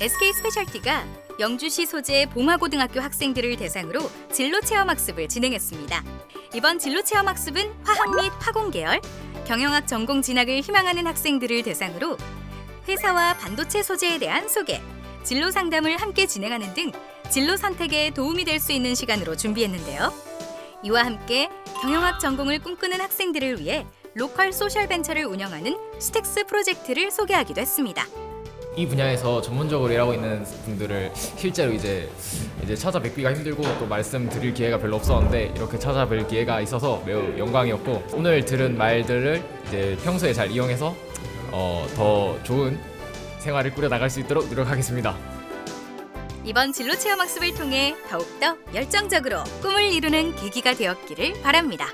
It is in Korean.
SK 스페셜티가 영주시 소재 봉화고등학교 학생들을 대상으로 진로 체험 학습을 진행했습니다. 이번 진로 체험 학습은 화학 및 화공 계열, 경영학 전공 진학을 희망하는 학생들을 대상으로 회사와 반도체 소재에 대한 소개, 진로 상담을 함께 진행하는 등 진로 선택에 도움이 될 수 있는 시간으로 준비했는데요. 이와 함께 경영학 전공을 꿈꾸는 학생들을 위해 로컬 소셜 벤처를 운영하는 스택스 프로젝트를 소개하기도 했습니다. 이 분야에서 전문적으로 일하고 있는 분들을 실제로 이제 이제 찾아뵙기가 힘들고 또 말씀드릴 기회가 별로 없었는데 이렇게 찾아뵐 기회가 있어서 매우 영광이었고 오늘 들은 말들을 이제 평소에 잘 이용해서 어, 더 좋은 생활을 꾸려 나갈 수 있도록 노력하겠습니다. 이번 진로 체험 학습을 통해 더욱더 열정적으로 꿈을 이루는 계기가 되었기를 바랍니다.